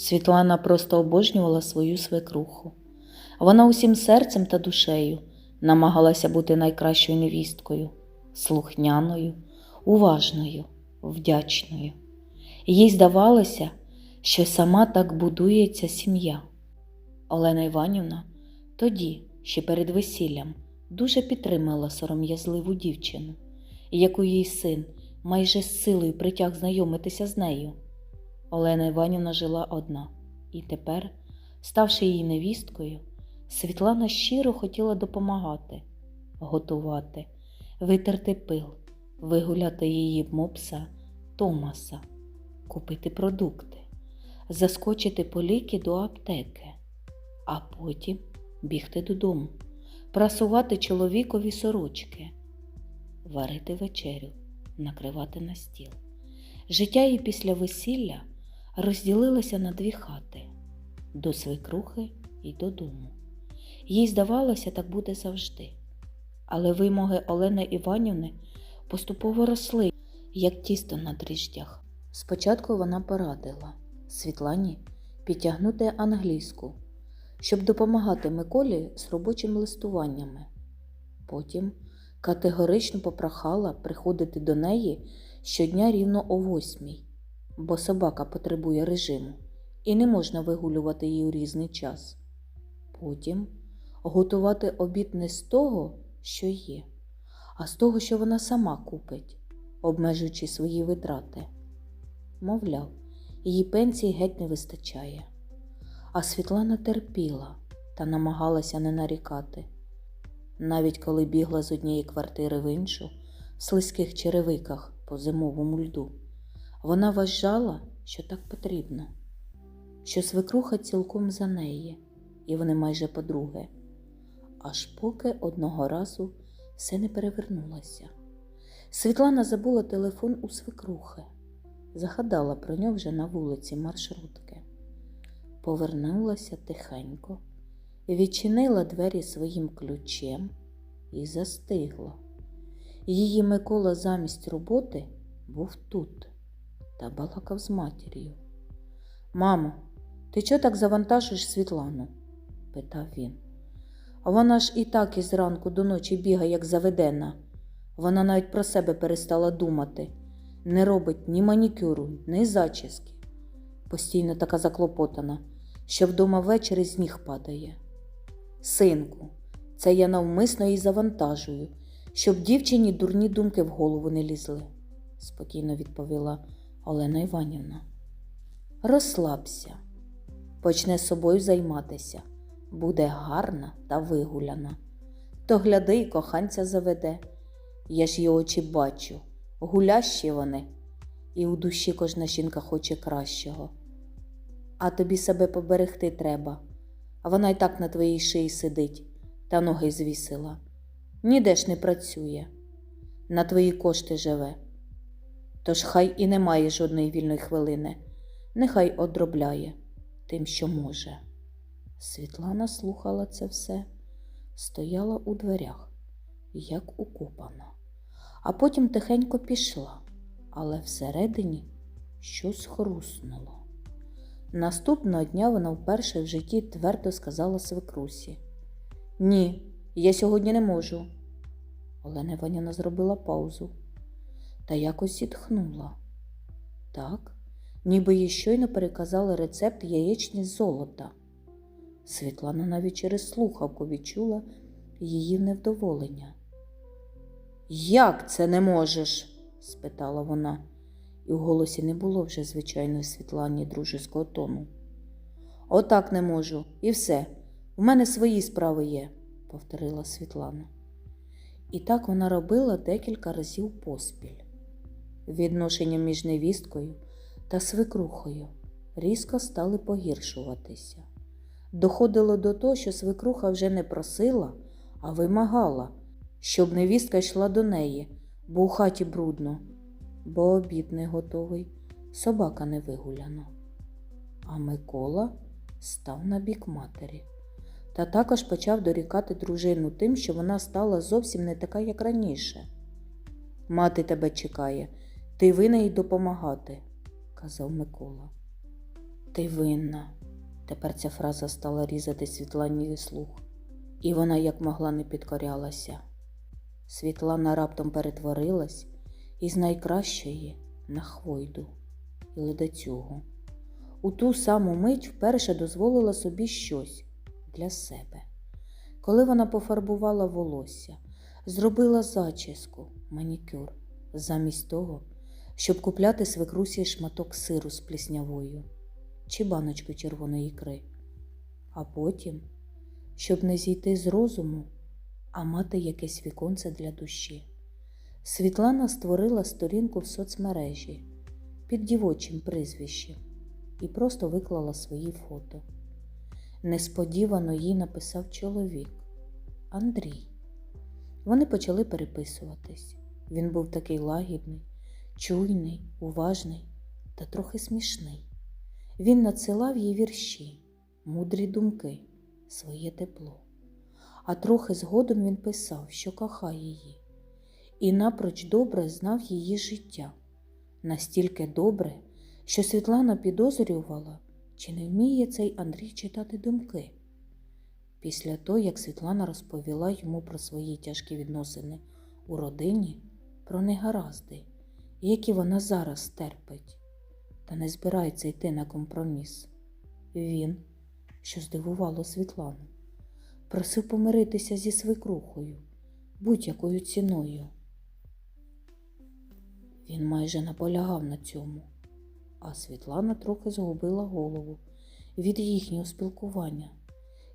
Світлана просто обожнювала свою свекруху. Вона усім серцем та душею намагалася бути найкращою невісткою, слухняною, уважною, вдячною. Їй здавалося, що сама так будується сім'я. Олена Іванівна тоді, ще перед весіллям, дуже підтримала сором'язливу дівчину, яку її син майже з силою притяг знайомитися з нею. Олена Іванівна жила одна, і тепер, ставши її невісткою, Світлана щиро хотіла допомагати, готувати, витерти пил, вигуляти її мопса Томаса, купити продукти, заскочити по ліки до аптеки, а потім бігти додому, прасувати чоловікові сорочки, варити вечерю, накривати на стіл. Життя її після весілля розділилося на дві хати до свекрухи і додому. Їй здавалося, так буде завжди. Але вимоги Олени Іванівни поступово росли, як тісто на дріждях. Спочатку вона порадила Світлані підтягнути англійську, щоб допомагати Миколі з робочими листуваннями. Потім категорично попрохала приходити до неї щодня рівно о восьмій, бо собака потребує режиму і не можна вигулювати її у різний час. Потім готувати обід не з того, що є, а з того, що вона сама купить, обмежуючи свої витрати. Мовляв, її пенсії геть не вистачає. А Світлана терпіла та намагалася не нарікати. Навіть коли бігла з однієї квартири в іншу, в слизьких черевиках по зимовому льду, вона вважала, що так потрібно, що свекруха цілком за неї, і вони майже подруги. Аж поки одного разу все не перевернулося. Світлана забула телефон у свекрухи, загадала про нього вже на вулиці маршрутки. Повернулася тихенько, відчинила двері своїм ключем і застигла. Її Микола замість роботи був тут та балакав з матір'ю. Мамо, ти чого так завантажуєш Світлану? питав він. А вона ж і так із ранку до ночі бігає, як заведена. Вона навіть про себе перестала думати, не робить ні манікюру, ні зачіски. Постійно така заклопотана, що вдома ввечері ніг падає. Синку, це я навмисно її завантажую, щоб дівчині дурні думки в голову не лізли, спокійно відповіла Олена Іванівна. Розслабся, почне собою займатися, буде гарна та вигуляна. То гляди й коханця заведе. Я ж її очі бачу, гулящі вони, і у душі кожна жінка хоче кращого. А тобі себе поберегти треба, а вона й так на твоїй шиї сидить та ноги звісила. Ніде ж не працює, на твої кошти живе. Тож хай і немає жодної вільної хвилини, нехай одробляє тим, що може. Світлана слухала це все, стояла у дверях, як укопана, а потім тихенько пішла, але всередині щось хруснуло. Наступного дня вона вперше в житті твердо сказала свекрусі: Ні, я сьогодні не можу. Олена Іванівна зробила паузу та якось зітхнула. Так, ніби їй щойно переказали рецепт яєчні золота. Світлана навіть через слухавку відчула її невдоволення. Як це не можеш? спитала вона, і в голосі не було вже звичайної Світлані дружеського тону. Отак не можу, і все. У мене свої справи є, повторила Світлана. І так вона робила декілька разів поспіль. Відношення між невісткою та свекрухою різко стали погіршуватися. Доходило до того, що свекруха вже не просила, а вимагала, щоб невістка йшла до неї, бо у хаті брудно, бо обід не готовий, собака не вигуляна. А Микола став на бік матері та також почав дорікати дружину тим, що вона стала зовсім не така, як раніше. Мати тебе чекає, ти винен їй допомагати, казав Микола. Ти винна. Тепер ця фраза стала різати Світлані слух, і вона як могла не підкорялася. Світлана раптом перетворилась із найкращої на хвойду і ледацюгу. У ту саму мить вперше дозволила собі щось для себе. Коли вона пофарбувала волосся, зробила зачіску, манікюр, замість того, щоб купляти свекрусі шматок сиру з пліснявою чи баночку червоної ікри, а потім, щоб не зійти з розуму, а мати якесь віконце для душі. Світлана створила сторінку в соцмережі під дівочим прізвищем і просто виклала свої фото. Несподівано їй написав чоловік Андрій. Вони почали переписуватись. Він був такий лагідний, чуйний, уважний та трохи смішний. Він надсилав їй вірші, мудрі думки, своє тепло. А трохи згодом він писав, що кохає її, і напроч добре знав її життя. Настільки добре, що Світлана підозрювала, чи не вміє цей Андрій читати думки. Після того, як Світлана розповіла йому про свої тяжкі відносини у родині, про негаразди, які вона зараз терпить, та не збирається йти на компроміс. Він, що здивувало Світлану, просив помиритися зі свекрухою будь-якою ціною. Він майже наполягав на цьому, а Світлана трохи згубила голову від їхнього спілкування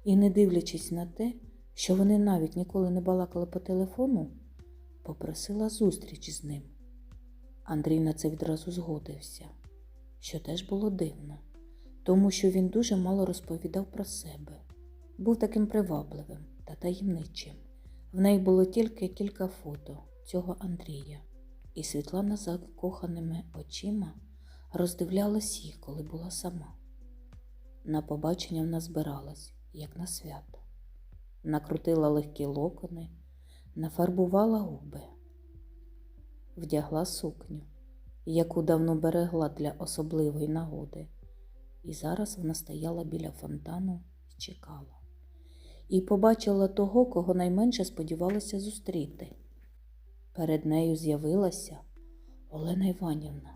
і, не дивлячись на те, що вони навіть ніколи не балакали по телефону, попросила зустріч з ним. Андрій на це відразу згодився, що теж було дивно, тому що він дуже мало розповідав про себе, був таким привабливим та таємничим. В неї було тільки кілька фото цього Андрія, і Світлана закоханими очима роздивлялась їх, коли була сама. На побачення вона збиралась, як на свято, накрутила легкі локони, нафарбувала губи, вдягла сукню, яку давно берегла для особливої нагоди, і зараз вона стояла біля фонтану і чекала. І побачила того, кого найменше сподівалася зустріти. Перед нею з'явилася Олена Іванівна.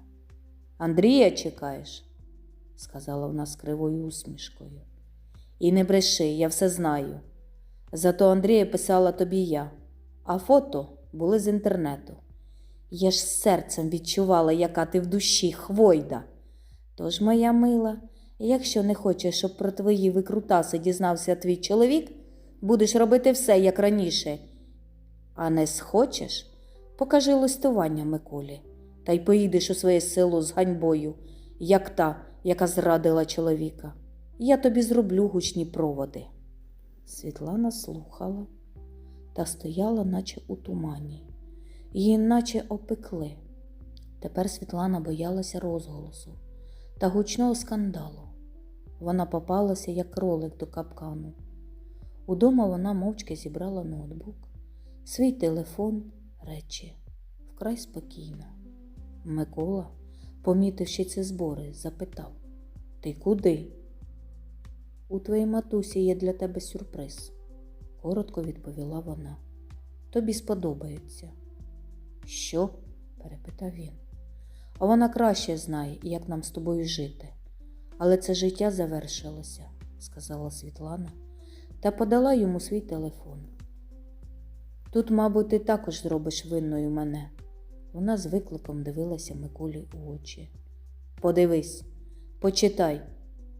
Андрія чекаєш? сказала вона з кривою усмішкою. І не бреши, я все знаю. Зато Андрія писала тобі я, а фото були з інтернету. Я ж серцем відчувала, яка ти в душі хвойда. Тож, моя мила, якщо не хочеш, щоб про твої викрутаси дізнався твій чоловік, будеш робити все, як раніше. А не схочеш, покажи листування Миколі, та й поїдеш у своє село з ганьбою, як та, яка зрадила чоловіка. Я тобі зроблю гучні проводи. Світлана слухала та стояла, наче у тумані, її наче опекли. Тепер Світлана боялася розголосу та гучного скандалу. Вона попалася, як кролик до капкану. Удома вона мовчки зібрала ноутбук, свій телефон, речі, вкрай спокійно. Микола, помітивши ці збори, запитав Ти куди? У твоїй матусі є для тебе сюрприз, коротко відповіла вона. Тобі сподобається. Що? перепитав він. А вона краще знає, як нам з тобою жити. Але це життя завершилося, сказала Світлана та подала йому свій телефон. Тут, мабуть, ти також зробиш винною мене. Вона з викликом дивилася Миколі у очі. Подивись, почитай,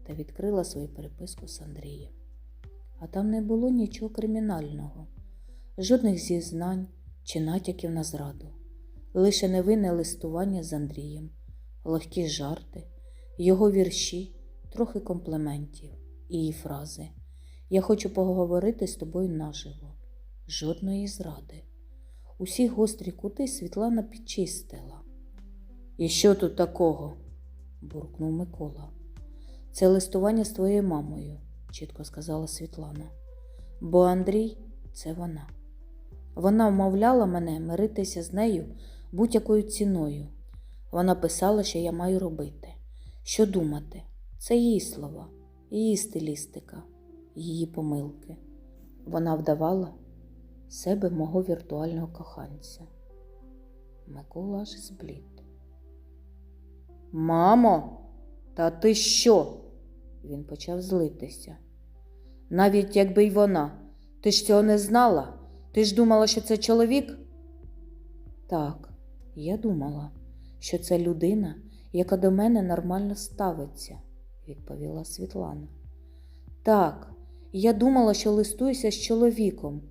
та відкрила свою переписку з Андрієм. А там не було нічого кримінального, жодних зізнань чи натяків на зраду, лише невинне листування з Андрієм, легкі жарти, його вірші, трохи компліментів і її фрази. Я хочу поговорити з тобою наживо. Жодної зради. Усі гострі кути Світлана підчистила. І що тут такого? буркнув Микола. Це листування з твоєю мамою, чітко сказала Світлана. Бо Андрій це вона. Вона вмовляла мене миритися з нею будь-якою ціною. Вона писала, що я маю робити, що думати. Це її слова, її стилістика, її помилки. Вона вдавала себе мого віртуального коханця. Микола аж зблід. Мамо, та ти що? Він почав злитися. Навіть якби й вона, ти ж цього не знала? Ти ж думала, що це чоловік? Так, я думала, що це людина, яка до мене нормально ставиться, відповіла Світлана. Так, я думала, що листуюся з чоловіком,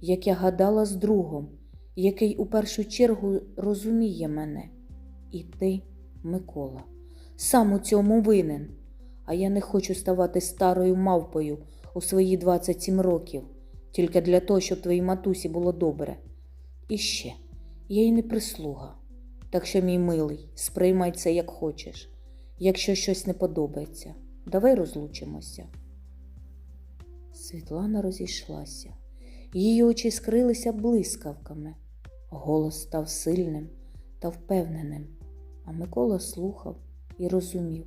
як я гадала з другом, який у першу чергу розуміє мене. І ти, Микола, сам у цьому винен. А я не хочу ставати старою мавпою у свої 27 років, тільки для того, щоб твоїй матусі було добре. І ще, я й не прислуга. Так що, мій милий, сприймай це як хочеш. Якщо щось не подобається, давай розлучимося. Світлана розійшлася, її очі скрилися блискавками. Голос став сильним та впевненим, а Микола слухав і розумів,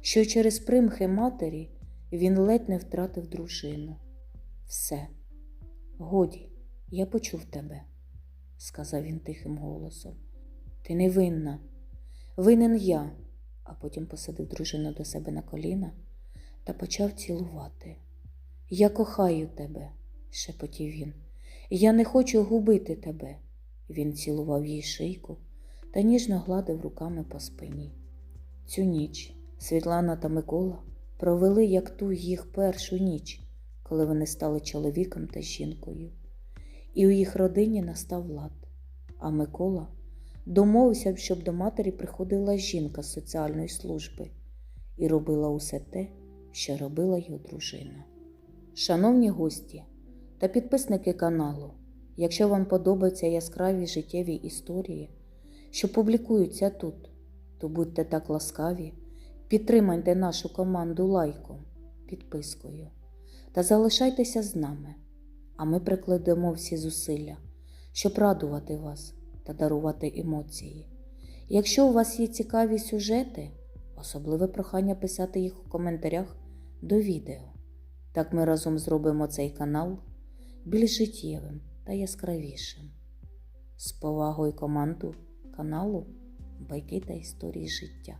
що через примхи матері він ледь не втратив дружину. Все, годі, я почув тебе, сказав він тихим голосом. Ти не винна, винен я, а потім посадив дружину до себе на коліна та почав цілувати. Я кохаю тебе, шепотів він. Я не хочу губити тебе. Він цілував їй шийку та ніжно гладив руками по спині. Цю ніч Світлана та Микола провели як ту їх першу ніч, коли вони стали чоловіком та жінкою. І у їх родині настав лад, а Микола домовився, щоб до матері приходила жінка з соціальної служби і робила усе те, що робила його дружина. Шановні гості та підписники каналу, якщо вам подобаються яскраві життєві історії, що публікуються тут, то будьте так ласкаві, підтримайте нашу команду лайком, підпискою та залишайтеся з нами, а ми прикладемо всі зусилля, щоб радувати вас та дарувати емоції. Якщо у вас є цікаві сюжети, особливе прохання писати їх у коментарях до відео. Так ми разом зробимо цей канал більш життєвим та яскравішим. З повагою команду каналу Байки та історії життя.